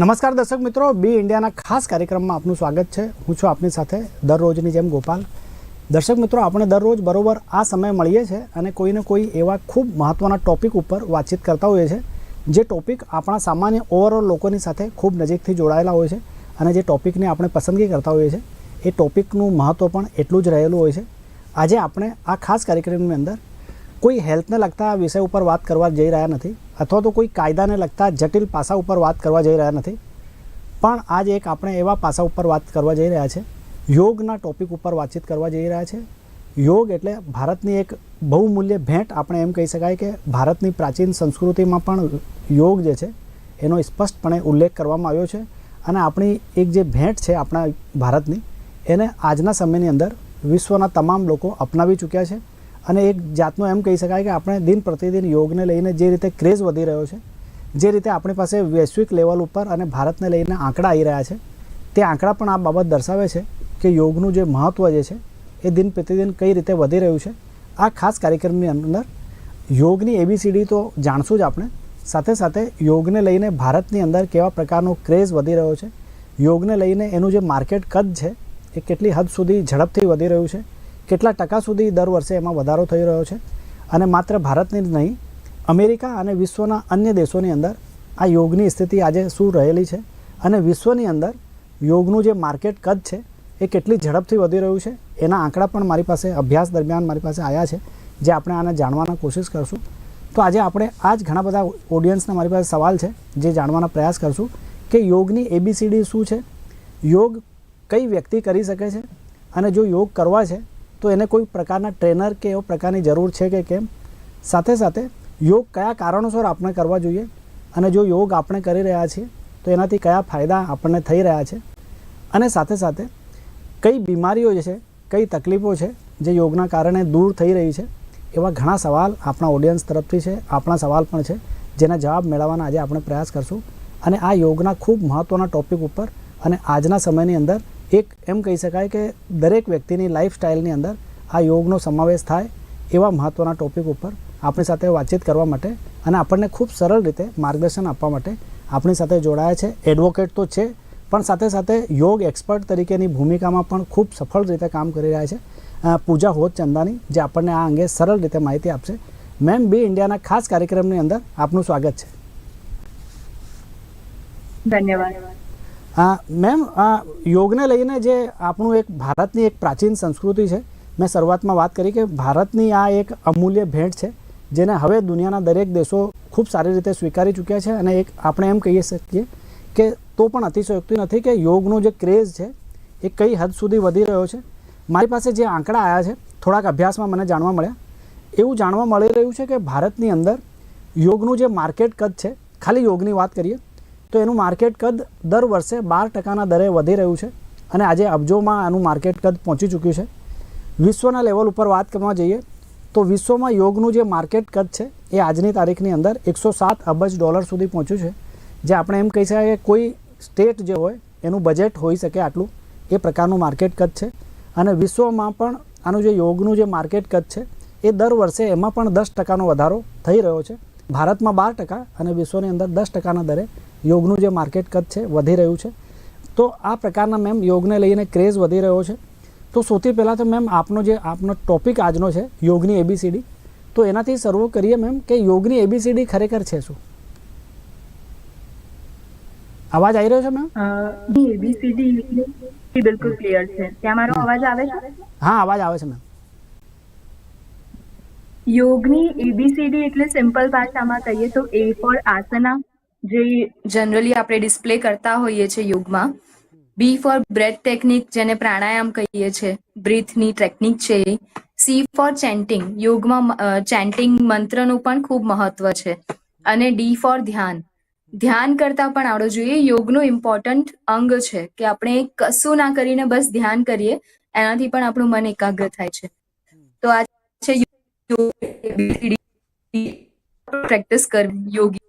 નમસ્કાર દર્શક મિત્રો, બી ઇન્ડિયાના ખાસ કાર્યક્રમમાં આપનું સ્વાગત છે. હું છું આપની સાથે દરરોજની જેમ ગોપાલ. દર્શક મિત્રો, આપણે દરરોજ બરોબર આ સમયે મળીએ છીએ અને કોઈને કોઈ એવા ખૂબ મહત્ત્વના ટોપિક ઉપર વાતચીત કરતા હોઈએ છીએ, જે ટોપિક આપણા સામાન્ય ઓવરઓલ લોકોની સાથે ખૂબ નજીકથી જોડાયેલા હોય છે અને જે ટૉપિકને આપણે પસંદગી કરતા હોઈએ છીએ. એ ટોપિકનું મહત્ત્વ પણ એટલું જ રહેલું હોય છે. આજે આપણે આ ખાસ કાર્યક્રમની અંદર કોઈ હેલ્થને લગતા વિષય ઉપર વાત કરવા જઈ રહ્યા નથી, અથવા તો કોઈ કાયદાને લગતા જટિલ પાસા ઉપર વાત કરવા જઈ રહ્યા નથી. પણ આજ એક આપણે એવા પાસા ઉપર વાત કરવા જઈ રહ્યા છે. યોગના ટોપિક ઉપર વાતચીત કરવા જઈ રહ્યા છે. યોગ એટલે ભારતની એક બહુમૂલ્ય ભેટ, આપણે એમ કહી શકાય કે ભારતની પ્રાચીન સંસ્કૃતિમાં પણ યોગ જે છે, એનો સ્પષ્ટપણે ઉલ્લેખ કરવામાં આવ્યો છે. અને આપણી એક જે ભેટ છે આપણા ભારતની, એને આજના સમયની અંદર વિશ્વના તમામ લોકો અપનાવી ચૂક્યા છે. અને એક જાતનો એમ કહી શકાય કે આપણે દિન પ્રતિદિન યોગને લઈને જે રીતે ક્રેઝ વધી રહ્યો છે, જે રીતે આપણી પાસે વૈશ્વિક લેવલ ઉપર અને ભારતને લઈને આંકડા આવી રહ્યા છે, તે આંકડા પણ આ બાબત દર્શાવે છે કે યોગનું જે મહત્ત્વ જે છે, એ દિન પ્રતિદિન કઈ રીતે વધી રહ્યું છે. આ ખાસ કાર્યક્રમની અંદર યોગની એબીસીડી તો જાણશું જ આપણે. સાથે સાથે યોગને લઈને ભારતની અંદર કેવા પ્રકારનો ક્રેઝ વધી રહ્યો છે, યોગને લઈને એનું જે માર્કેટ કદ છે, એ કેટલી હદ સુધી ઝડપથી વધી રહ્યું છે કેટલા ટકા સુધી દર વર્ષે એમાં વધારો થઈ રહ્યો છે? અને માત્ર ભારતની જ નહીં, અમેરિકા અને વિશ્વના અન્ય દેશોની અંદર આ યોગની સ્થિતિ આજે શું રહેલી છે? અને વિશ્વની અંદર યોગનું જે માર્કેટ કદ છે, એ કેટલી ઝડપથી વધી રહ્યું છે? એના આંકડા પણ મારી પાસે, અભ્યાસ દરમિયાન મારી પાસે આવ્યા છે, જે આપણે આને જાણવાના કોશિશ કરશું. તો આજે આપણે આ જ ઘણા બધા ઓડિયન્સના મારી પાસે સવાલ છે, જે જાણવાના પ્રયાસ કરશું કે યોગની એબીસીડી શું છે? યોગ કઈ વ્યક્તિ કરી શકે છે? અને જો યોગ કરવા છે તો એને કોઈ પ્રકારના ટ્રેનર કે એવો પ્રકારની જરૂર છે કે કેમ? સાથે સાથે યોગ કયા કારણોસર આપણે કરવા જોઈએ અને જો યોગ આપણે કરી રહ્યા છીએ, તો એનાથી કયા ફાયદા આપણને થઈ રહ્યા છે? અને સાથે સાથે કઈ બીમારીઓ જે છે, કઈ તકલીફો છે જે યોગના કારણે દૂર થઈ રહી છે, એવા ઘણા સવાલ આપણા ઓડિયન્સ તરફથી છે, આપણા સવાલ પણ છે, જેના જવાબ મેળવવાના આજે આપણે પ્રયાસ કરશું. અને આ યોગના ખૂબ મહત્ત્વના ટોપિક ઉપર અને આજના સમયની અંદર એક એમ કહી શકાય કે દરેક વ્યક્તિની લાઈફસ્ટાઈલની અંદર આ યોગનો સમાવેશ થાય એવા મહત્ત્વના ટોપિક ઉપર આપણી સાથે વાતચીત કરવા માટે અને આપણને ખૂબ સરળ રીતે માર્ગદર્શન આપવા માટે આપણી સાથે જોડાયા છે. એડવોકેટ તો છે, પણ સાથે સાથે યોગ એક્સપર્ટ તરીકેની ભૂમિકામાં પણ ખૂબ સફળ રીતે કામ કરી રહ્યા છે. પૂજા હોત ચંદાની, જે આપણને આ અંગે સરળ રીતે માહિતી આપશે. મેમ બી ઇન્ડિયાના ખાસ કાર્યક્રમની અંદર આપનું સ્વાગત છે. ધન્યવાદ. મેમ યોગને લઈને જે આપણું એક ભારતની એક પ્રાચીન સંસ્કૃતિ છે, મેં શરૂઆતમાં વાત કરી કે ભારતની આ એક અમૂલ્ય ભેટ છે, જેને હવે દુનિયાના દરેક દેશો ખૂબ સારી રીતે સ્વીકારી ચૂક્યા છે અને એક આપણે એમ કહી શકીએ કે તો પણ અતિશયોક્તિ નથી કે યોગનો જે ક્રેઝ છે, એ કઈ હદ સુધી વધી રહ્યો છે. મારી પાસે જે આંકડા આવ્યા છે, થોડાક અભ્યાસમાં મને જાણવા મળ્યા. એવું જાણવા મળી રહ્યું છે કે ભારતની અંદર યોગનું જે માર્કેટ કદ છે, ખાલી યોગની વાત કરીએ તો એનું માર્કેટ કદ દર વર્ષે બાર ટકાના દરે વધી રહ્યું છે અને આજે અબજોમાં આનું માર્કેટ કદ પહોંચી ચૂક્યું છે. વિશ્વના લેવલ ઉપર વાત કરવા જઈએ તો વિશ્વમાં યોગનું જે માર્કેટ કદ છે એ આજની તારીખની અંદર એકસો સાત અબજ ડોલર સુધી પહોંચ્યું છે. જે આપણે એમ કહી શકાય કે કોઈ સ્ટેટ જે હોય એનું બજેટ હોઈ શકે આટલું એ પ્રકારનું માર્કેટ કદ છે. અને વિશ્વમાં પણ આનું જે યોગનું જે માર્કેટ કદ છે એ દર વર્ષે એમાં પણ દસ ટકાનો વધારો થઈ રહ્યો છે. ભારતમાં બાર ટકા અને વિશ્વની અંદર દસ ટકાના દરે યોગનું જે માર્કેટ કદ છે વધી રહ્યું છે. તો આ પ્રકારના મેમ યોગને લઈને ક્રેઝ વધી રહ્યો છે. તો સૌથી પહેલાં તો મેમ આપનો જે આપનો ટોપિક આજનો છે યોગની એબીસીડી તો એનાથી શરૂ કરીએ મેમ કે યોગની એબીસીડી ખરેખર છે શું? અવાજ આવી રહ્યો છે મેમ એબીસીડી બિલકુલ ક્લિયર છે. ત્યાં મારો અવાજ આવે છે? હા અવાજ આવે છે મેમ યોગની એબીસીડી એટલે સિમ્પલ ભાષામાં કહીએ તો એ ફોર આસના જે જનરલી આપણે ડિસ્પ્લે કરતા હોઈએ છીએ યોગમાં બી ફોર બ્રેથ ટેકનિક જેને પ્રાણાયામ કહીએ છીએ બ્રીથની ટેકનિક છે સી ફોર ચેન્ટિંગ યોગમાં ચેન્ટિંગ મંત્રનું પણ ખૂબ મહત્વ છે. અને ડી ફોર ધ્યાન. ધ્યાન કરતા પણ આવડવું જોઈએ, યોગનું ઇમ્પોર્ટન્ટ અંગ છે કે આપણે કશું ના કરીને બસ ધ્યાન કરીએ, એનાથી પણ આપણું મન એકાગ્ર થાય છે. તો આ છે પ્રેક્ટિસ કરવી યોગી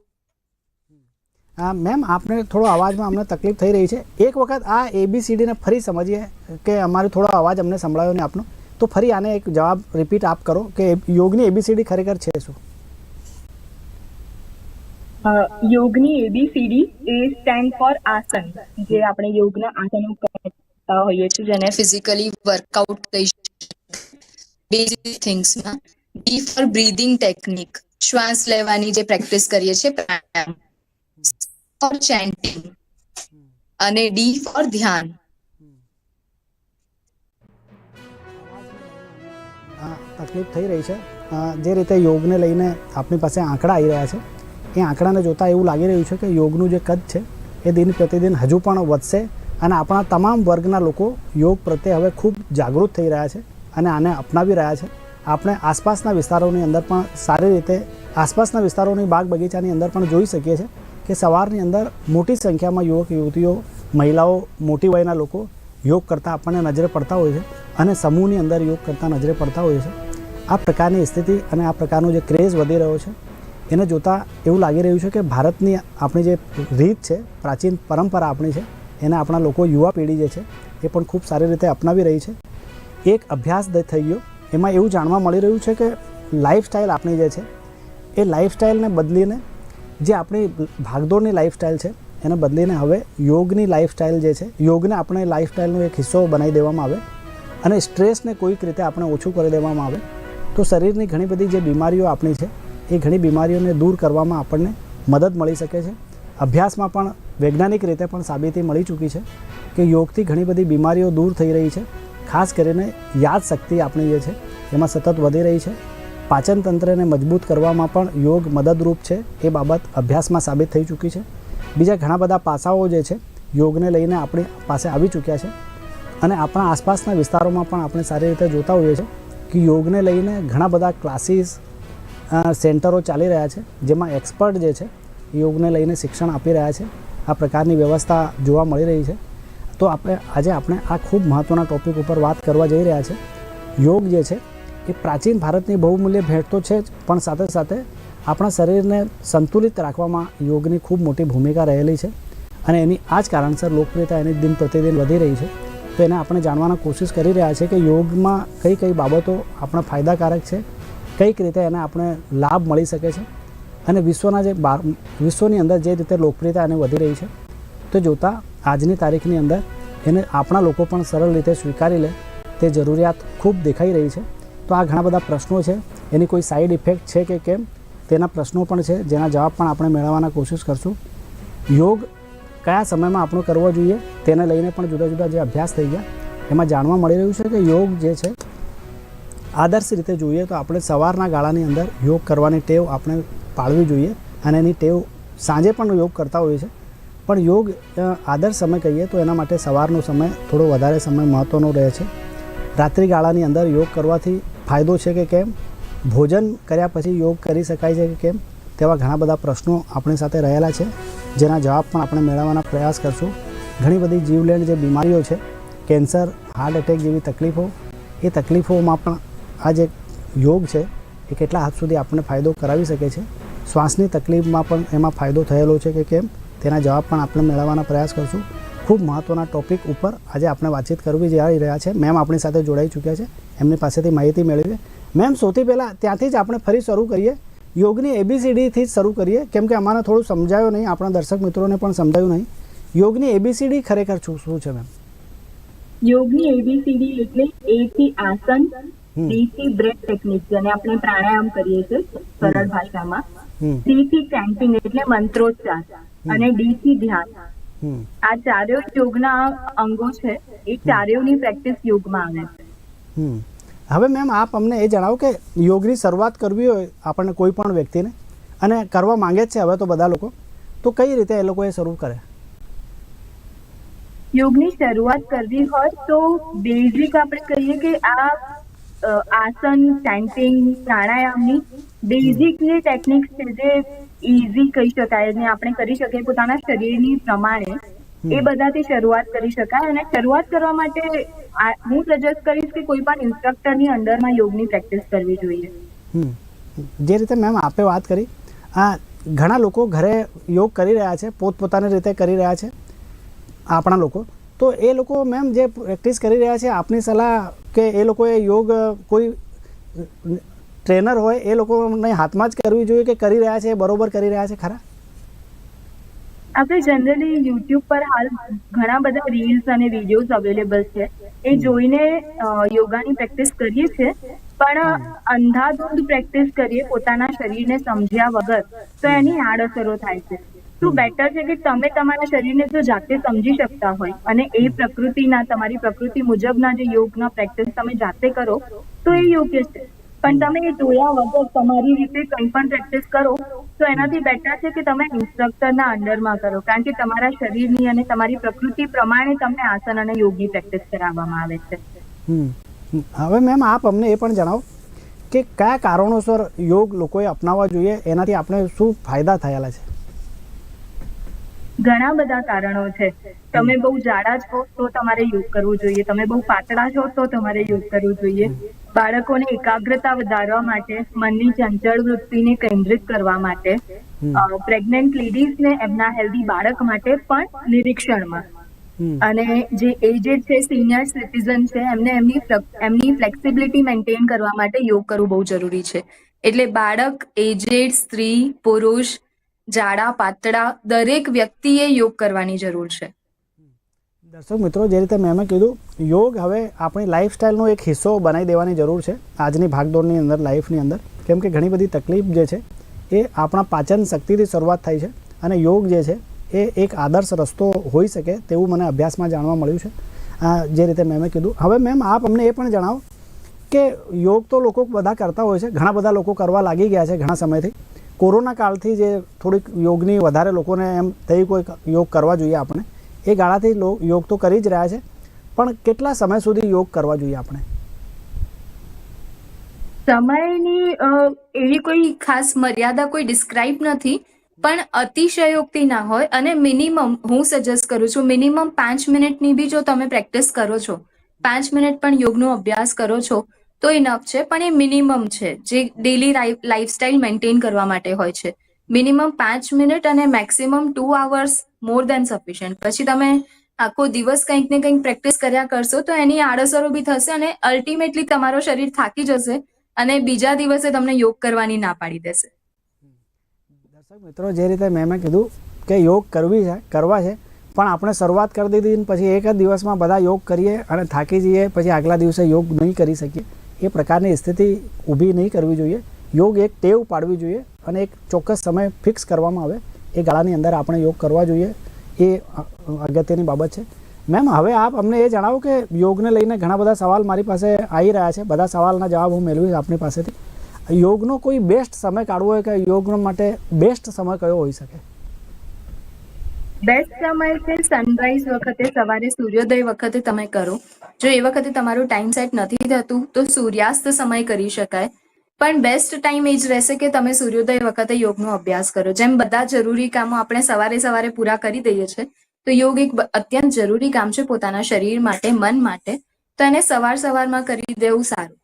મેમ આપણે થોડો અવાજમાં અમને તકલીફ થઈ રહી છે. એક વખત આ એબીસીડીને ફરી સમજીએ કે અમારો થોડો અવાજ અમને સંભળાયો ને આપનો. તો ફરી આને એક જવાબ રિપીટ આપ કરો કે યોગની એબીસીડી ખરેખર છે શું? યોગની એબીસીડી એ સ્ટેન્ડ ફોર આસન, જે આપણે યોગના આસનો કરતા હોઈએ છીએ, જેને ફિઝિકલી વર્કઆઉટ કહી બેઝિક થિંગ્સમાં બી ફોર બ્રીધિંગ ટેકનિક શ્વાસ લેવાની જે પ્રેક્ટિસ કરીએ છીએ, પ્રાણાયામ. ફોર ચેન્ટિંગ અને ડી ફોર ધ્યાન. તકલીફ થઈ રહી છે. જે રીતે યોગને લઈને આપણી પાસે આંકડા આવી રહ્યા છે, એ આંકડાને જોતાં એવું લાગી રહ્યું છે કે યોગનું જે કદ છે, એ દિન પ્રતિદિન હજુ પણ વધશે અને આપણા તમામ વર્ગના લોકો યોગ પ્રત્યે હવે ખૂબ જાગૃત થઈ રહ્યા છે અને આને અપનાવી રહ્યા છે. આપણે આસપાસના વિસ્તારોની અંદર પણ સારી રીતે, આસપાસના વિસ્તારોની બાગ બગીચાની અંદર પણ જોઈ શકીએ છીએ કે સવારની અંદર મોટી સંખ્યામાં યુવક, યુવતીઓ, મહિલાઓ, મોટી વયના લોકો યોગ કરતાં આપણને નજરે પડતા હોય છે અને સમૂહની અંદર યોગ કરતાં નજરે પડતા હોય છે. આ પ્રકારની સ્થિતિ અને આ પ્રકારનો જે ક્રેઝ વધી રહ્યો છે, એને જોતાં એવું લાગી રહ્યું છે કે ભારતની આપણી જે રીત છે, પ્રાચીન પરંપરા આપણી છે, એને આપણા લોકો યુવા પેઢી જે છે, એ પણ ખૂબ સારી રીતે અપનાવી રહી છે. એક અભ્યાસ થઈ ગયો, એમાં એવું જાણવા મળી રહ્યું છે કે લાઈફસ્ટાઈલ આપણી જે છે, એ લાઈફસ્ટાઈલને બદલીને જે આપણી ભાગદોડની લાઈફસ્ટાઈલ છે, એને બદલીને હવે યોગની લાઈફસ્ટાઈલ જે છે, યોગને આપણે લાઈફસ્ટાઈલનો એક હિસ્સો બનાવી દેવામાં આવે અને સ્ટ્રેસને કોઈક રીતે આપણે ઓછું કરી દેવામાં આવે તો શરીરની ઘણી બધી જે બીમારીઓ આપણી છે, એ ઘણી બીમારીઓને દૂર કરવામાં આપણને મદદ મળી શકે છે. અભ્યાસમાં પણ વૈજ્ઞાનિક રીતે પણ સાબિતી મળી ચૂકી છે કે યોગથી ઘણી બધી બીમારીઓ દૂર થઈ રહી છે, ખાસ કરીને યાદશક્તિ આપણી જે છે, એમાં સતત વધી રહી છે. પાચન તંત્રને મજબૂત કરવામાં પણ યોગ મદદરૂપ છે એ બાબત અભ્યાસમાં સાબિત થઈ ચૂકી છે. બીજા ઘણા બધા પાસાઓ જે છે, યોગને લઈને આપણી પાસે આવી ચૂક્યા છે અને આપણા આસપાસના વિસ્તારોમાં પણ આપણે સારી રીતે જોતા હોઈએ છીએ કે યોગને લઈને ઘણા બધા ક્લાસીસ સેન્ટરો ચાલી રહ્યા છે, જેમાં એક્સપર્ટ જે છે, યોગને લઈને શિક્ષણ આપી રહ્યા છે. આ પ્રકારની વ્યવસ્થા જોવા મળી રહી છે. તો આપણે, આજે આપણે આ ખૂબ મહત્ત્વના ટોપિક ઉપર વાત કરવા જઈ રહ્યા છે. યોગ જે છે એ પ્રાચીન ભારતની બહુમૂલ્ય ભેટ તો છે જ, પણ સાથે સાથે આપણા શરીરને સંતુલિત રાખવામાં યોગની ખૂબ મોટી ભૂમિકા રહેલી છે. અને એની આ જ કારણસર લોકપ્રિયતા એની દિન પ્રતિદિન વધી રહી છે. તો એને આપણે જાણવાની કોશિશ કરી રહ્યા છે કે યોગમાં કઈ કઈ બાબતો આપણા ફાયદાકારક છે, કંઈક રીતે એને આપણે લાભ મળી શકે છે. અને વિશ્વના જે બાર, વિશ્વની અંદર જે રીતે લોકપ્રિયતા એને વધી રહી છે, તો જોતાં આજની તારીખની અંદર એને આપણા લોકો પણ સરળ રીતે સ્વીકારી લે. તે જરૂરિયાત ખૂબ દેખાઈ રહી છે. તો આ ઘણા બધા પ્રશ્નો છે. એની કોઈ સાઈડ ઇફેક્ટ છે કે કેમ? તેના પ્રશ્નો પણ છે. જેના જવાબ પણ આપણે મેળવવાના કોશિશ કરશું. યોગ કયા સમયમાં આપણો કરવો જોઈએ તેને લઈને પણ જુદા જુદા જે અભ્યાસ થઈ ગયા, એમાં જાણવા મળી રહ્યું છે કે યોગ જે છે, આદર્શ રીતે જોઈએ તો આપણે સવારના ગાળાની અંદર યોગ કરવાની ટેવ આપણે પાળવી જોઈએ અને એની ટેવ સાંજે પણ યોગ કરતા હોઈએ છે પણ યોગ આદર્શ સમય કહીએ તો એના માટે સવારનો સમય થોડો વધારે સમય મહત્ત્વનો રહે છે. રાત્રિ ગાળાની અંદર યોગ કરવાથી ફાયદો છે કે કેમ? ભોજન કર્યા પછી યોગ કરી શકાય છે કે કેમ? તેવા ઘણા બધા પ્રશ્નો આપણી સાથે રહેલા છે, જેના જવાબ પણ આપણે મેળવવાના પ્રયાસ કરશું. ઘણી બધી જીવલેણ જે બીમારીઓ છે, કેન્સર, હાર્ટ એટેક જેવી તકલીફો, એ તકલીફોમાં પણ આ જે યોગ છે, એ કેટલા હદ સુધી આપણને ફાયદો કરાવી શકે છે. શ્વાસની તકલીફમાં પણ એમાં ફાયદો થયેલો છે કે કેમ? તેના જવાબ પણ આપણે મેળવવાના પ્રયાસ કરશું. ખૂબ મહત્ત્વના ટોપિક ઉપર આજે આપણે વાતચીત કરવી જઈ રહ્યા છે. મેમ આપણી સાથે જોડાઈ ચૂક્યા છે. એમની પાસેથી માહિતી મેળવીએ મેમ સૌથી પહેલાં ત્યાંથી જ આપણે ફરી શરૂ કરીએ. યોગની એબીસીડીથી જ શરૂ કરીએ. કેમ કે અમારે થોડું સમજાયું નહીં. આપણા દર્શક મિત્રોને પણ સમજાયું નહીં. યોગની એબીસીડી ખરેખર શું છે મેમ યોગની એબીસીડી એટલે એ થી આસન સી થી બ્રેથ ટેકનિક જેને આપણે પ્રાણાયામ કરીએ છીએ સરળ ભાષામાં. સી થી ચેન્ટિંગ એટલે મંત્રોચ્ચાર. અને ડી થી ધ્યાન. આ ચારેય યોગના અંગો છે. એ ચારેયની પ્રેક્ટિસ યોગમાં આવે છે. હવે મેમ આપ અમને એ જણાવો કે યોગની શરૂઆત કરવી હોય આપણને કોઈ પણ વ્યક્તિને અને કરવા માંગે છે હવે તો બધા લોકો તો કઈ રીતે એ લોકો એ શરૂ કરે? યોગની શરૂઆત કરવી હોય તો બેઝિક આપણે કહીએ કે આ આસન સેન્ટિંગ પ્રાણાયામની બેઝિકની ટેકનિક્સ છે જે ઇઝી કહી શકાય અને આપણે કરી શકીએ પોતાના શરીરની પ્રમાણે એ બધાથી શરૂઆત કરી શકાય અને શરૂઆત કરવા માટે હું સજેસ્ટ કરીશ કે કોઈ પણ ઇન્સ્ટ્રક્ટરની અંડરમાં યોગની પ્રેક્ટિસ કરવી જોઈએ. જે રીતે મેમ આપે વાત કરી આ ઘણા લોકો ઘરે યોગ કરી રહ્યા છે પોતપોતાની રીતે કરી રહ્યા છે આપણા લોકો. તો એ લોકો મેમ જે પ્રેક્ટિસ કરી રહ્યા છે આપની સલાહ કે એ લોકોએ યોગ કોઈ ટ્રેનર હોય એ લોકોને હાથમાં જ કરવી જોઈએ કે કરી રહ્યા છે બરોબર કરી રહ્યા છે ખરા? આપણે જનરલી યુટ્યુબ પર હાલ ઘણા બધા રીલ્સ અને વિડીયોઝ અવેલેબલ છે. એ જોઈને યોગાની પ્રેક્ટિસ કરીએ છીએ. પણ અંધાધૂંધ પ્રેક્ટિસ કરીએ પોતાના શરીરને સમજ્યા વગર તો એની આડઅસરો થાય છે. તો બેટર છે કે તમે તમારા શરીરને જો જાતે સમજી શકતા હોય અને એ પ્રકૃતિના, તમારી પ્રકૃતિ મુજબના જે યોગના પ્રેક્ટિસ તમે જાતે કરો, તો એ યોગ્ય છે. પણ તમે એ જોયા વગર તમારી રીતે કંઈ પણ પ્રેક્ટિસ કરો, તો એનાથી બેટર છે કે તમે ઇન્સ્ટ્રક્ટરના અંડરમાં કરો. કારણ કે તમારા શરીરની અને તમારી પ્રકૃતિ પ્રમાણે તમને આસન અને યોગની પ્રેક્ટિસ કરાવવામાં આવે છે. હવે મેમ આપ અમને એ પણ જણાવો કે કયા કારણોસર યોગ લોકોએ અપનાવવા જોઈએ, એનાથી આપણે શું ફાયદા થયેલા છે? ઘણા બધા કારણો છે. તમે બહુ જાડા છો તો તમારે યોગ કરવું જોઈએ. તમે બહુ પાતળા છો તો તમારે યોગ કરવું જોઈએ. બાળકોને એકાગ્રતા વધારવા માટે મનની ચંચળ વૃત્તિને કેન્દ્રિત કરવા માટે. પ્રેગ્નન્ટ લેડીઝને એમના હેલ્ધી બાળક માટે પણ નિરીક્ષણમાં. અને જે એજેડ છે સિનિયર સિટીઝન છે એમને એમની એમની ફ્લેક્સિબિલિટી મેન્ટેન કરવા માટે યોગ કરવું બહુ જરૂરી છે. એટલે બાળક એજેડ સ્ત્રી પુરુષ જાડા, પાતળા દરેક વ્યક્તિએ યોગ કરવાની જરૂર છે. દર્શક મિત્રો, જે રીતે મેં કીધું, યોગ હવે આપણી લાઈફસ્ટાઈલનો એક હિસ્સો બનાવી દેવાની જરૂર છે આજની ભાગદોડની અંદર લાઈફની અંદર. કેમ કે ઘણી બધી તકલીફ જે છે, એ આપણા પાચન શક્તિથી શરૂઆત થાય છે અને યોગ જે છે, એ એક આદર્શ રસ્તો હોઈ શકે તેવું મને અભ્યાસમાં જાણવા મળ્યું છે. જે રીતે મેં કીધું. હવે મેમ આપ અમને એ પણ જણાવો કે યોગ તો લોકો બધા કરતા હોય છે, ઘણા બધા લોકો કરવા લાગી ગયા છે ઘણા સમયથી. કોરોના કાળથી જે થોડીક યોગની વધારે લોકોને એમ થઈ કોઈ યોગ કરવા જોઈએ આપણે, એ ગાળાથી યોગ તો કરી જ રહ્યા છે, પણ કેટલા સમય સુધી યોગ કરવા જોઈએ આપણે? સમયની એવી કોઈ ખાસ મર્યાદા કોઈ ડિસ્ક્રાઇબ નથી, પણ અતિશયોક્તિ ના હોય અને મિનિમમ હું સજેસ્ટ કરું છું મિનિમમ પાંચ મિનિટની બી જો તમે પ્રેક્ટિસ કરો છો, પાંચ મિનિટ પણ યોગનો અભ્યાસ કરો છો તો ઇનફ છે, પણ એ મિનિમમ છે, જે ડેલી લાઈફસ્ટાઈલ મેન્ટેન કરવા માટે હોય છે. મિનિમમ પાંચ મિનિટ અને maximum two hours more than sufficient પછી તમે આખો દિવસ કંઈક ને કંઈક પ્રેક્ટિસ કર્યા કરશો, તો એની આડઅસરો બી થશે અને અલ્ટિમેટલી તમારો શરીર થાકી જશે અને બીજા દિવસે તમને યોગ કરવાની ના પાડી દેશે. દર્શક મિત્રો, જે રીતે મેં કીધું કે યોગ કરવી છે, કરવા છે, પણ આપણે શરૂઆત કરી દીધી પછી એક જ દિવસમાં બધા યોગ કરીએ અને થાકી જઈએ, પછી આગલા દિવસે યોગ નહીં કરી શકીએ. એ પ્રકારની સ્થિતિ ઊભી નહીં કરવી જોઈએ. યોગ એક ટેવ પાડવી જોઈએ અને એક ચોક્કસ સમય ફિક્સ કરવામાં આવે. એ ગાળાની અંદર આપણે યોગ કરવા જોઈએ. એ અગત્યની બાબત છે. મેમ, હવે આપ અમને એ જણાવો કે યોગને લઈને ઘણા બધા સવાલ મારી પાસે આવી રહ્યા છે. બધા સવાલના જવાબ હું મેળવીશ આપની પાસેથી. યોગનો કોઈ બેસ્ટ સમય કાઢવો હોય કે યોગનો માટે બેસ્ટ સમય કયો હોઈ શકે? બેસ્ટ સમય છે સનરાઈઝ વખતે, સવારે સૂર્યોદય વખતે તમે કરો. જો એ વખતે તમારું ટાઈમ સેટ નથી થતું, તો સૂર્યાસ્ત સમય કરી શકાય. પણ બેસ્ટ ટાઈમ એ જ રહેશે કે તમે સૂર્યોદય વખતે યોગનો અભ્યાસ કરો. જેમ બધા જરૂરી કામો આપણે સવારે સવારે પૂરા કરી દઈએ છીએ, તો યોગ એક અત્યંત જરૂરી કામ છે પોતાના શરીર માટે, મન માટે. તો એને સવાર સવારમાં કરી દેવું સારું.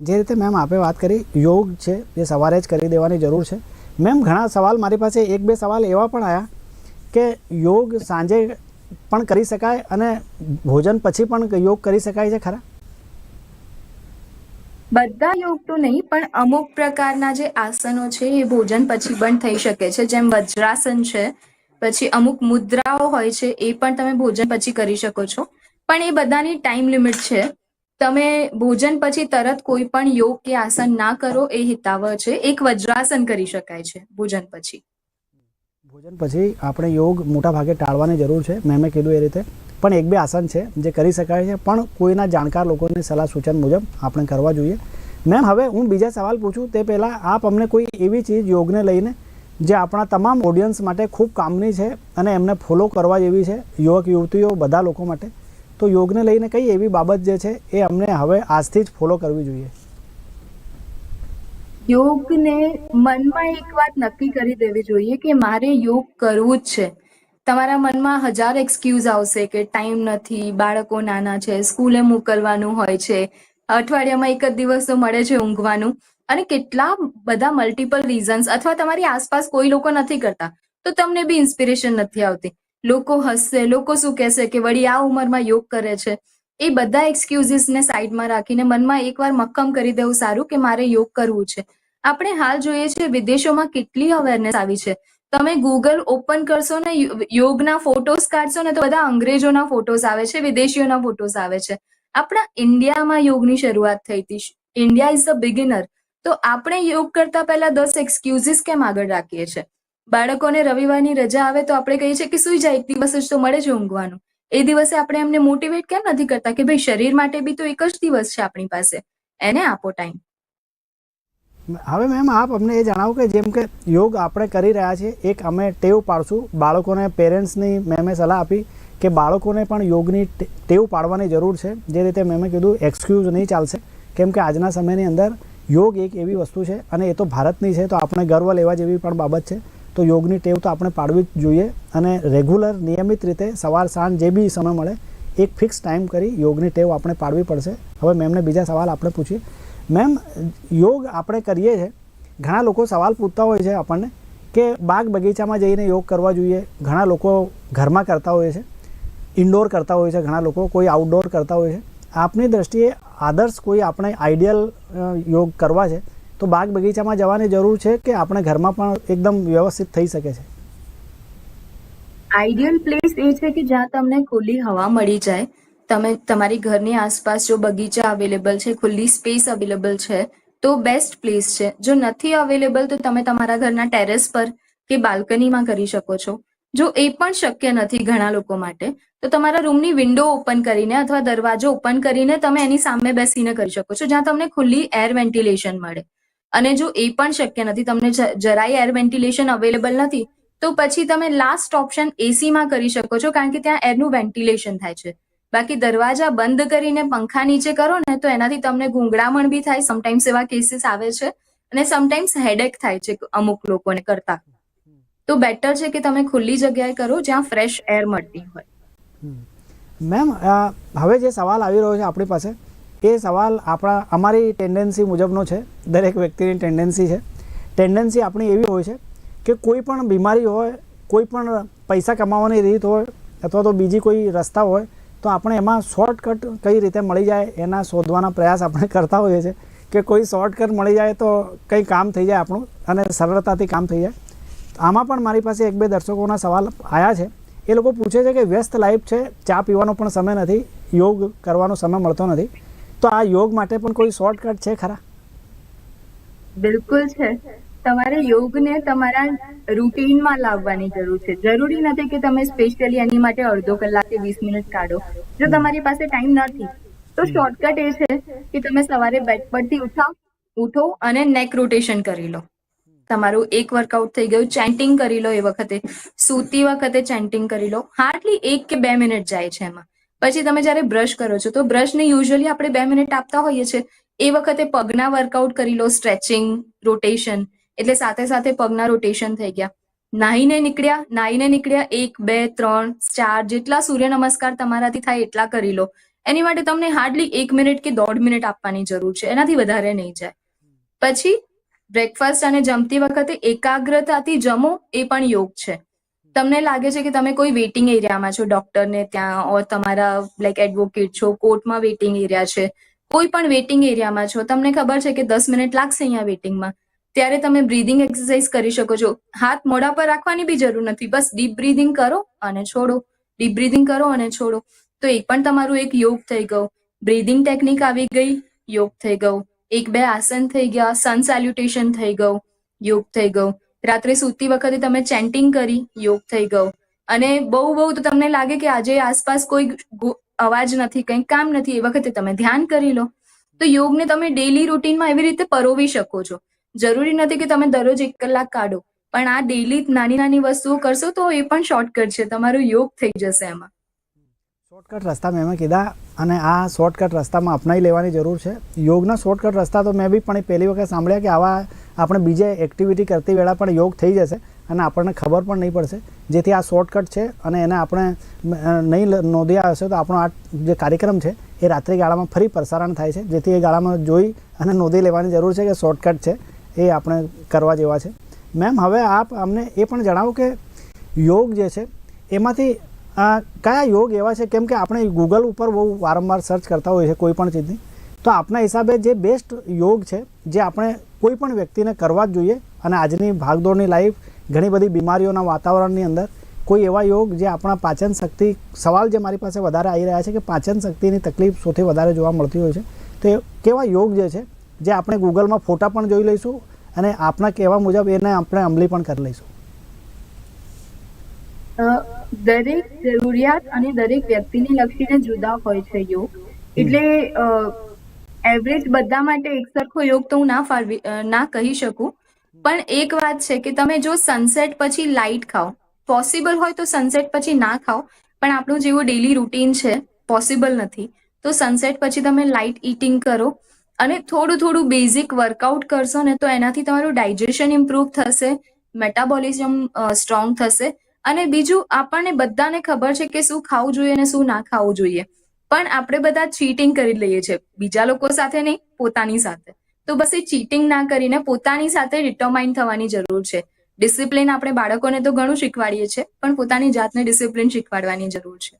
જે રીતે મેમ આપે વાત કરી, યોગ છે એ સવારે જ કરી દેવાની જરૂર છે. મેમ ઘણા સવાલ મારી પાસે, એક બે સવાલ એવા પણ આવ્યા કે યોગ સાંજે પણ કરી શકાય અને ભોજન પછી પણ યોગ કરી શકાય છે ખરા? બધા યોગ તો નહીં, પણ અમુક પ્રકારના જે આસનો છે એ ભોજન પછી પણ થઈ શકે છે. જેમ વજ્રાસન છે, પછી અમુક મુદ્રાઓ હોય છે, એ પણ તમે ભોજન પછી કરી શકો છો. પણ એ બધાની ટાઈમ લિમિટ છે. તમે ભોજન પછી તરત કોઈ પણ યોગ કે આસન ના કરો, એ હિતાવહ છે. એક વજ્રાસન કરી શકાય છે ભોજન પછી. ભોજન પછી આપણે યોગ મોટા ભાગે ટાળવાની જરૂર છે. મેં મેં કીધું એ રીતે. પણ એક બે આસન છે જે કરી શકાય છે. પણ કોઈના જાણકાર લોકોની સલાહ સૂચન મુજબ આપણે કરવા જોઈએ. મેમ, હવે હું બીજા સવાલ પૂછું. તે પહેલાં આપ અમને કોઈ એવી ચીજ યોગને લઈને જે આપણા તમામ ઓડિયન્સ માટે ખૂબ કામની છે અને એમને ફોલો કરવા જેવી છે, યુવક, યુવતીઓ, બધા લોકો માટે, તો યોગને લઈને કઈ એવી બાબત જે છે એ અમને હવે આજથી જ ફોલો કરવી જોઈએ? યોગને મનમાં એક વાત નક્કી કરી દેવી જોઈએ કે મારે યોગ કરવું જ છે. તમારા મનમાં હજાર એક્સક્યુઝ આવશે કે ટાઈમ નથી, બાળકો નાના છે સ્કૂલે મોકલવાનું હોય છે, અઠવાડિયામાં એક જ દિવસ તો મળે છે ઊંઘવાનું. અને કેટલા બધા મલ્ટિપલ રીઝન્સ અથવા તમારી આસપાસ કોઈ લોકો નથી કરતા, તો તમને બી ઇન્સ્પિરેશન નથી આવતી. લોકો હસશે, લોકો શું કહેશે કે વળી આ ઉંમરમાં યોગ કરે છે. એ બધા એક્સક્યુઝીસને સાઈડમાં રાખીને મનમાં એકવાર મક્કમ કરી દેવું સારું કે મારે યોગ કરવું છે. આપણે હાલ જોઈએ છે વિદેશોમાં કેટલી અવેરનેસ આવી છે. તમે ગૂગલ ઓપન કરશો ને યોગના ફોટોસ કાઢશો ને તો બધા અંગ્રેજોના ફોટોસ આવે છે, વિદેશીઓના ફોટોસ આવે છે. આપણા ઇન્ડિયામાં યોગની શરૂઆત થઈ હતી ઇન્ડિયા ઇઝ ધ બિગિનર તો આપણે યોગ કરતા પહેલા દસ એક્સક્યુઝિસ કેમ આગળ રાખીએ છીએ? બાળકોને રવિવારની રજા આવે તો આપણે કહીએ છીએ કે સુઈ જાય, એક દિવસ જ તો મળે છે ઊંઘવાનું. એ દિવસે આપણે એમને મોટિવેટ કેમ નથી કરતા કે ભાઈ શરીર માટે બી તો એક જ દિવસ છે આપણી પાસે? એને આપો ટાઈમ હવે મેમ, આપ અમને એ જણાવો કે જેમ કે યોગ આપણે કરી રહ્યા છીએ, એક અમે ટેવ પાડશું. બાળકોને, પેરેન્ટ્સની મેમે સલાહ આપી કે બાળકોને પણ યોગની ટેવ પાડવાની જરૂર છે. જે રીતે મેમે કીધું એક્સક્યુઝ નહીં ચાલશે. કેમ કે આજના સમયની અંદર યોગ એક એવી વસ્તુ છે અને એ તો ભારતની છે, તો આપણે ગર્વ લેવા જેવી પણ બાબત છે. તો યોગની ટેવ તો આપણે પાડવી જ જોઈએ અને રેગ્યુલર નિયમિત રીતે સવાર, સાંજ જે બી સમય મળે, એક ફિક્સ ટાઈમ કરી યોગની ટેવ આપણે પાડવી પડશે. હવે મેમને બીજા સવાલ આપણે પૂછીએ. મેમ, યોગ આપણે કરીએ છીએ ઘણા લોકો સવાલ પૂછતા હોય છે આપણને કે બાગ બગીચામાં જઈને યોગ કરવા જોઈએ. ઘણા લોકો ઘરમાં કરતા હોય છે. ઇન્ડોર કરતા હોય છે ઘણા લોકો, કોઈ આઉટડોર કરતા હોય છે. આપની દ્રષ્ટિએ આદર્શ કોઈ આપણે આઈડિયલ યોગ કરવા છે, તો બાગ બગીચામાં જવાની જરૂર છે કે આપણે ઘરમાં પણ એકદમ વ્યવસ્થિત થઈ શકે છે? આઈડિયલ પ્લેસ એ છે કે જ્યાં તમને ખુલ્લી હવા મળી જાય તમે તમારી ઘરની આસપાસ જો બગીચા અવેલેબલ છે, ખુલ્લી સ્પેસ અવેલેબલ છે, તો બેસ્ટ પ્લેસ છે. જો નથી અવેલેબલ તો તમે તમારા ઘરના ટેરેસ પર કે બાલ્કનીમાં કરી શકો છો. જો એ પણ શક્ય નથી ઘણા લોકો માટે, તો તમારા રૂમની વિન્ડો ઓપન કરીને અથવા દરવાજો ઓપન કરીને તમે એની સામે બેસીને કરી શકો છો, જ્યાં તમને ખુલ્લી એર વેન્ટિલેશન મળે. અને જો એ પણ શક્ય નથી, તમને જરાય એર વેન્ટિલેશન અવેલેબલ નથી, તો પછી તમે લાસ્ટ ઓપ્શન એસીમાં કરી શકો છો, કારણ કે ત્યાં એરનું વેન્ટિલેશન થાય છે. બાકી દરવાજા બંધ કરીને પંખા નીચે કરો ને તો એનાથી તમને ગુંગળામણ બી થાય. સમટાઈમ્સ એવા કેસીસ આવે છે અને સમટાઈમ્સ હેડેક થાય છે અમુક લોકોને કરતા. તો બેટર છે કે તમે ખુલ્લી જગ્યાએ કરો જ્યાં ફ્રેશ એર મળતી હોય. મેમ હવે જે સવાલ આવી રહ્યો છે આપણી પાસે, એ સવાલ આપણા, અમારી ટેન્ડન્સી મુજબનો છે. દરેક વ્યક્તિની ટેન્ડન્સી છે. ટેન્ડન્સી આપણી એવી હોય છે કે કોઈ પણ બીમારી હોય, કોઈ પણ પૈસા કમાવાની રીત હોય, અથવા તો બીજી કોઈ રસ્તા હોય તો આપણે એમાં શોર્ટકટ કઈ રીતે મળી જાય એના શોધવાના પ્રયાસ આપણે કરતા હોઈએ છીએ કે કોઈ શોર્ટકટ મળી જાય તો કંઈ કામ થઈ જાય આપણું અને સરળતાથી કામ થઈ જાય. આમાં પણ મારી પાસે એક બે દર્શકોના સવાલ આવ્યા છે. એ લોકો પૂછે છે કે વ્યસ્ત લાઈફ છે, ચા પીવાનો પણ સમય નથી, યોગ કરવાનો સમય મળતો નથી. તો આ યોગ માટે પણ કોઈ શોર્ટકટ છે ખરા? બિલકુલ છે. તમારે યોગને તમારા રૂટીનમાં લાવવાની જરૂર છે. જરૂરી નથી કે તમે સ્પેશિયલી એની માટે અડધો કલાક કે વીસ મિનિટ કાઢો. જો તમારી પાસે ટાઈમ નથી, તો શોર્ટકટ એ છે કે તમે સવારે બેડ પરથી ઉઠાવ ઉઠો અને નેક રોટેશન કરી લો. તમારું એક વર્કઆઉટ થઈ ગયું ચેન્ટિંગ કરી લો એ વખતે. સૂતી વખતે ચેન્ટિંગ કરી લો. હાર્ડલી એક કે બે મિનિટ જાય છે એમાં. પછી તમે જ્યારે બ્રશ કરો છો, તો બ્રશને યુઝ્યુઅલી આપણે બે મિનિટ આપતા હોઈએ છીએ. એ વખતે પગના વર્કઆઉટ કરી લો સ્ટ્રેચિંગ રોટેશન એટલે સાથે સાથે પગના રોટેશન થઈ ગયા. નાહીને નીકળ્યા નાહીને નીકળ્યા, એક, બે, ત્રણ, ચાર, જેટલા સૂર્ય નમસ્કાર તમારાથી થાય એટલા કરી લો. એની માટે તમને હાર્ડલી એક મિનિટ કે દોઢ મિનિટ આપવાની જરૂર છે. એનાથી વધારે નહીં જાય. પછી બ્રેકફાસ્ટ અને જમતી વખતે એકાગ્રતાથી જમો એ પણ યોગ છે. તમને લાગે છે કે તમે કોઈ વેઇટિંગ એરિયામાં છો? ડોક્ટરને ત્યાં ઓર તમારા લાઈક એડવોકેટ છો? કોર્ટમાં વેઇટિંગ એરિયા છે? કોઈ પણ વેઇટિંગ એરિયામાં છો? તમને ખબર છે કે દસ મિનિટ લાગશે અહીંયા વેઇટિંગમાં ત્યારે તમે બ્રીધિંગ એક્સરસાઇઝ કરી શકો છો. હાથ મોઢા પર રાખવાની બી જરૂર નથી. બસ ડીપ બ્રીધિંગ કરો અને છોડો. ડીપ બ્રીધિંગ કરો અને છોડો. તો એ પણ તમારું એક યોગ થઈ ગયું. બ્રીધિંગ ટેકનિક આવી ગઈ. યોગ થઈ ગયું. એક બે આસન થઈ ગયા. સન સેલ્યુટેશન થઈ ગયું. યોગ થઈ ગયું. રાત્રે સૂતી વખતે તમે ચેન્ટિંગ કરી. યોગ થઈ ગયું. અને બહુ બહુ તો તમને લાગે કે આજે આસપાસ કોઈ અવાજ નથી, કંઈ કામ નથી. એ વખતે તમે ધ્યાન કરી લો. તો યોગને તમે ડેલી રૂટીનમાં એવી રીતે પરોવી શકો છો. જરૂરી નથી કે તમે દરરોજ એક કલાક કાઢો. પણ આ ડેલી નાની નાની વસ્તુઓ કરશો તો એ પણ શોર્ટકટ છે. તમારો યોગ થઈ જશે એમાં. શોર્ટકટ રસ્તા મેં કીધા અને આ શોર્ટકટ રસ્તામાં અપનાવી લેવાની જરૂર છે. યોગના શોર્ટકટ રસ્તા તો મેં બી પણ પહેલી વખત સાંભળ્યા કે આવા આપણે બીજે એક્ટિવિટી કરતી વેળા પણ યોગ થઈ જશે અને આપણને ખબર પણ નહીં પડશે. જેથી આ શોર્ટકટ છે અને એને આપણે નહીં નોંધ્યા હશે તો આપણો આ જે કાર્યક્રમ છે એ રાત્રિ ગાળામાં ફરી પ્રસારણ થાય છે. જેથી એ ગાળામાં જોઈ અને નોંધી લેવાની જરૂર છે કે શોર્ટકટ છે. એ આપણે કરવા જેવા છે. મેમ, હવે આપ અમને એ પણ જણાવો કે યોગ જે છે, એમાંથી કયા યોગ એવા છે? કેમ કે આપણે ગૂગલ ઉપર બહુ વારંવાર સર્ચ કરતા હોઈએ છીએ કોઈ પણ ચીજની. તો આપના હિસાબે જે બેસ્ટ યોગ છે, જે આપણે કોઈ પણ વ્યક્તિને કરવા જ જોઈએ, અને આજની ભાગદોડની લાઈફ ઘણી બધી બીમારીઓના વાતાવરણની અંદર, કોઈ એવા યોગ જે આપણા પાચન શક્તિ, સવાલ જે મારી પાસે વધારે આવી રહ્યા છે કે પાચન શક્તિની તકલીફ સૌથી વધારે જોવા મળતી હોય છે, તો કેવા યોગ જે છે જે આપણે ગૂગલમાં ફોટા પણ જોઈ લઈશું અને આપના કહેવા મુજબ એને આપણે અમલી પણ કરી લઈશું. દરેક જરૂરિયાત અને દરેક વ્યક્તિને લક્ષીને જુદા હોય છે યોગ. એટલે એવરેજ બધા માટે એક સરખો યોગ તો હું ના ફાળવી ના કહી શકું. પણ એક વાત છે કે તમે જો સનસેટ પછી લાઇટ ખાઓ. પોસિબલ હોય તો સનસેટ પછી ના ખાઓ. પણ આપણું જેવું ડેલી રૂટીન છે પોસિબલ નથી. તો સનસેટ પછી તમે લાઇટ ઇટિંગ કરો. અને થોડું થોડું બેઝિક વર્કઆઉટ કરશો ને તો એનાથી તમારું ડાયજેશન ઇમ્પ્રૂવ થશે મેટાબોલિઝમ સ્ટ્રોંગ થશે. અને બીજું, આપણને બધાને ખબર છે કે શું ખાવું જોઈએ અને શું ના ખાવું જોઈએ. પણ આપણે બધા ચીટિંગ કરી લઈએ છીએ. બીજા લોકો સાથે નહીં, પોતાની સાથે. તો બસ એ ચીટિંગ ના કરીને પોતાની સાથે ડિટરમાઇન થવાની જરૂર છે. ડિસિપ્લિન આપણે બાળકોને તો ઘણું શીખવાડીએ છીએ, પણ પોતાની જાતને ડિસિપ્લિન શીખવાડવાની જરૂર છે.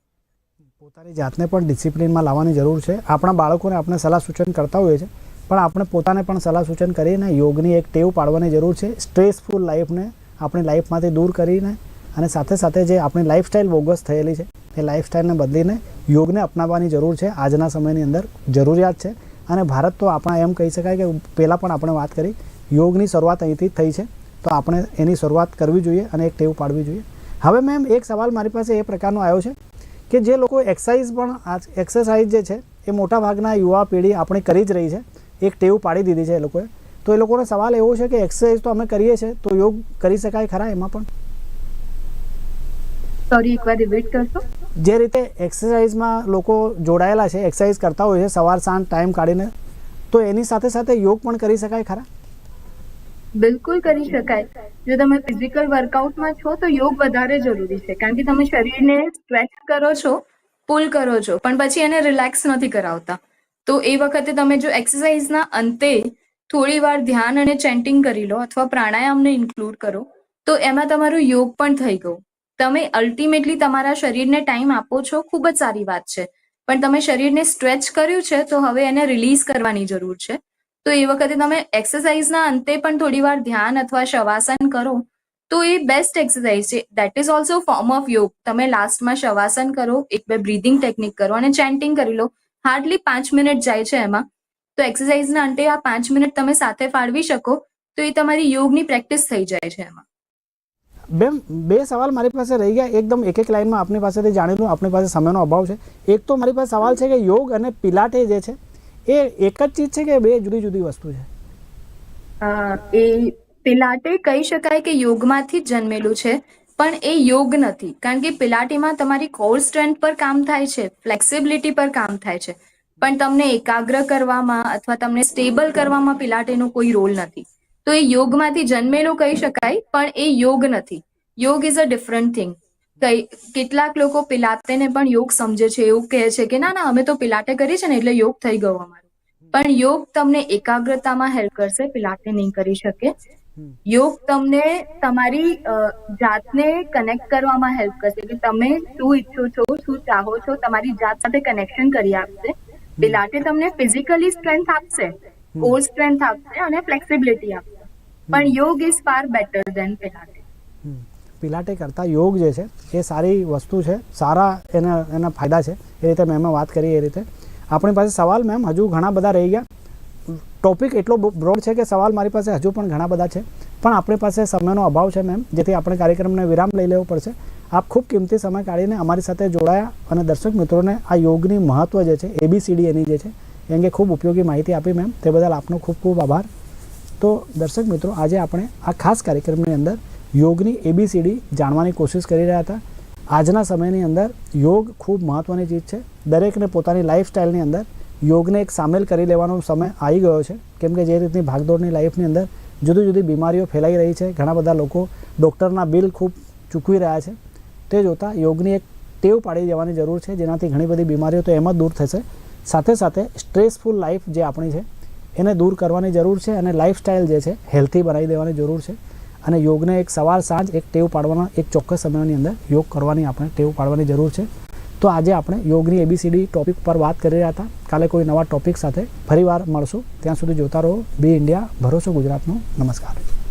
પોતાની જાતને પણ ડિસિપ્લિનમાં લાવવાની જરૂર છે. આપણા બાળકોને આપણે સલાહ સૂચન કરતા હોઈએ છીએ, પણ આપણે પોતાને પણ સલાહ સૂચન કરીને યોગની એક ટેવ પાડવાની જરૂર છે. સ્ટ્રેસફુલ લાઈફને આપણી લાઈફમાંથી દૂર કરીને અને સાથે સાથે જે આપણી લાઈફસ્ટાઈલ બોગસ થયેલી છે, એ લાઈફસ્ટાઈલને બદલીને યોગને અપનાવવાની જરૂર છે. આજના સમયની અંદર જરૂરિયાત છે. અને ભારત તો આપણા એમ કહી શકાય કે પહેલાં પણ આપણે વાત કરી, યોગની શરૂઆત અહીંથી થઈ છે. તો આપણે એની શરૂઆત કરવી જોઈએ અને એક ટેવ પાડવી જોઈએ. હવે મેમ એક સવાલ મારી પાસે એ પ્રકારનો આવ્યો છે. કે જે લોકો એક્સરસાઇઝ પણ આ એક્સરસાઇઝ જે છે એ મોટા ભાગના યુવા પેઢી આપણે કરી જ રહી છે. એક ટેવ પાડી દીધી છે એ લોકોએ. તો એ લોકોનો સવાલ એવો છે કે એક્સરસાઇઝ તો અમે કરીએ છીએ તો યોગ કરી શકાય ખરા એમાં પણ? સોરી એકવાર રિપીટ કરશો? જે રીતે એક્સરસાઇઝમાં લોકો જોડાયેલા છે એક્સરસાઇઝ કરતા હોય છે સવાર સાંજ ટાઈમ કાઢીને તો એની સાથે સાથે યોગ પણ કરી શકાય ખરા? બિલકુલ કરી શકાય. જો તમે ફિઝિકલ વર્કઆઉટમાં છો તો યોગ વધારે જરૂરી છે. કારણ કે તમે શરીરને સ્ટ્રેચ કરો છો પુલ કરો છો પણ પછી એને રિલેક્સ નથી કરાવતા. તો એ વખતે તમે જો એક્સરસાઇઝના અંતે થોડી વાર ધ્યાન અને ચેન્ટિંગ કરી લો અથવા પ્રાણાયામને ઇન્ક્લુડ કરો તો એમાં તમારું યોગ પણ થઈ ગયું. તમે અલ્ટિમેટલી તમારા શરીરને ટાઈમ આપો છો ખૂબ જ સારી વાત છે. પણ તમે શરીરને સ્ટ્રેચ કર્યું છે તો હવે એને રિલીઝ કરવાની જરૂર છે. તો એ વખતે તમે એક્સરસાઇઝના અંતે પણ થોડી વાર ધ્યાન અથવા શવાસન કરો, તો એ બેસ્ટ એક્સરસાઇઝ છે. That is also form of yoga તમે લાસ્ટમાં શવાસન કરો, એક બે બ્રીધિંગ ટેકનિક કરો અને ચેન્ટિંગ કરી લો. હાર્ડલી પાંચ મિનિટ જાય છે એમાં. તો એક્સરસાઇઝના અંતે આ પાંચ મિનિટ તમે સાથે ફાળવી શકો, તો એ તમારી યોગની પ્રેક્ટિસ થઈ જાય છે એમાં. બેમ બે સવાલ મારી પાસે રહી ગયા. એકદમ એક એક લાઈનમાં આપની પાસેથી જાણીલું આપણી પાસે સમયનો અભાવ છે. એક તો મારી પાસે સવાલ છે કે યોગ અને પિલાટે જે છે એ એક જ ચીજ છે કે બે જુદી જુદી વસ્તુ છે? એ પિલાટે કહી શકાય કે યોગમાંથી જ જન્મેલું છે, પણ એ યોગ નથી, કારણ કે પિલાટીમાં તમારી કોર સ્ટ્રેન્થ પર કામ થાય છે ફ્લેક્સિબિલિટી પર કામ થાય છે, પણ તમને એકાગ્ર કરવામાં અથવા તમને સ્ટેબલ કરવામાં પિલાટેનો કોઈ રોલ નથી. તો એ યોગમાંથી જન્મેલું કહી શકાય, પણ એ યોગ નથી. યોગ ઇઝ અ ડિફરન્ટ થિંગ કેટલાક લોકો પિલાતેને પણ યોગ સમજે છે એવું કહે છે કે ના ના અમે તો પિલાટે કરી છે ને એટલે યોગ થઈ ગયો અમારો. પણ યોગ તમને એકાગ્રતામાં હેલ્પ કરશે પિલાટે નહીં કરી શકે. યોગ તમને તમારી જાતને કનેક્ટ કરવામાં હેલ્પ કરશે. કે તમે શું ઈચ્છો છો શું ચાહો છો તમારી જાત સાથે કનેક્શન કરી આપશે. પિલાટે તમને ફિઝિકલી સ્ટ્રેન્થ આપશે કોર સ્ટ્રેન્થ આપશે અને ફ્લેક્સિબિલિટી આપશે. પણ yoga is far better than Pilates. Pilates કરતાં યોગ જે છે, એ સારી વસ્તુ છે, સારા એના એના ફાયદા છે, એ રીતે મેં વાત કરી એ રીતે. આપણી પાસે સવાલ મેમ હજુ ઘણા બધા રહી ગયા. ટોપિક એટલો બ્રોડ છે કે સવાલ મારી પાસે હજુ પણ ઘણા બધા છે. પણ આપણી પાસે સમયનો અભાવ છે મેમ જેથી આપણે કાર્યક્રમને વિરામ લઈ લેવો પડશે. આપ ખૂબ કિંમતી સમય કાઢીને અમારી સાથે જોડાયા અને દર્શક મિત્રોને આ યોગની મહત્ત્વ જે છે એબીસીડી એની જે છે, એ અંગે ખૂબ ઉપયોગી માહિતી આપી મેમ તે બદલ આપનો ખૂબ ખૂબ આભાર. તો દર્શક મિત્રો, આજે આપણે આ ખાસ કાર્યક્રમની અંદર યોગની એબીસીડી જાણવાની કોશિશ કરી રહ્યા હતા. આજના સમયની અંદર યોગ ખૂબ મહત્ત્વની ચીજ છે. દરેકને પોતાની લાઈફસ્ટાઈલની અંદર યોગને એક સામેલ કરી લેવાનો સમય આવી ગયો છે. કેમ કે જે રીતની ભાગદોડની લાઈફની અંદર જુદી જુદી બીમારીઓ ફેલાઈ રહી છે. ઘણા બધા લોકો ડૉક્ટરના બિલ ખૂબ ચૂકવી રહ્યા છે. તે જોતાં યોગની એક ટેવ પાડી દેવાની જરૂર છે. જેનાથી ઘણી બધી બીમારીઓ તો એમ જ દૂર થશે. સાથે સાથે સ્ટ્રેસફુલ લાઈફ જે આપણી છે, એને દૂર કરવાની જરૂર છે અને લાઈફસ્ટાઈલ જે છે હેલ્થી બનાવી દેવાની જરૂર છે. અને યોગને એક સવાર સાંજ એક ટેવ પાડવાના, એક ચોક્કસ સમયની અંદર યોગ કરવાની આપણે ટેવ પાડવાની જરૂર છે. તો આજે આપણે યોગની એબીસીડી ટોપિક પર વાત કરી રહ્યા હતા. કાલે કોઈ નવા ટોપિક સાથે ફરીવાર મળશું. ત્યાં સુધી જોતા રહો. બી ઇન્ડિયા ભરોસો ગુજરાતનો. નમસ્કાર.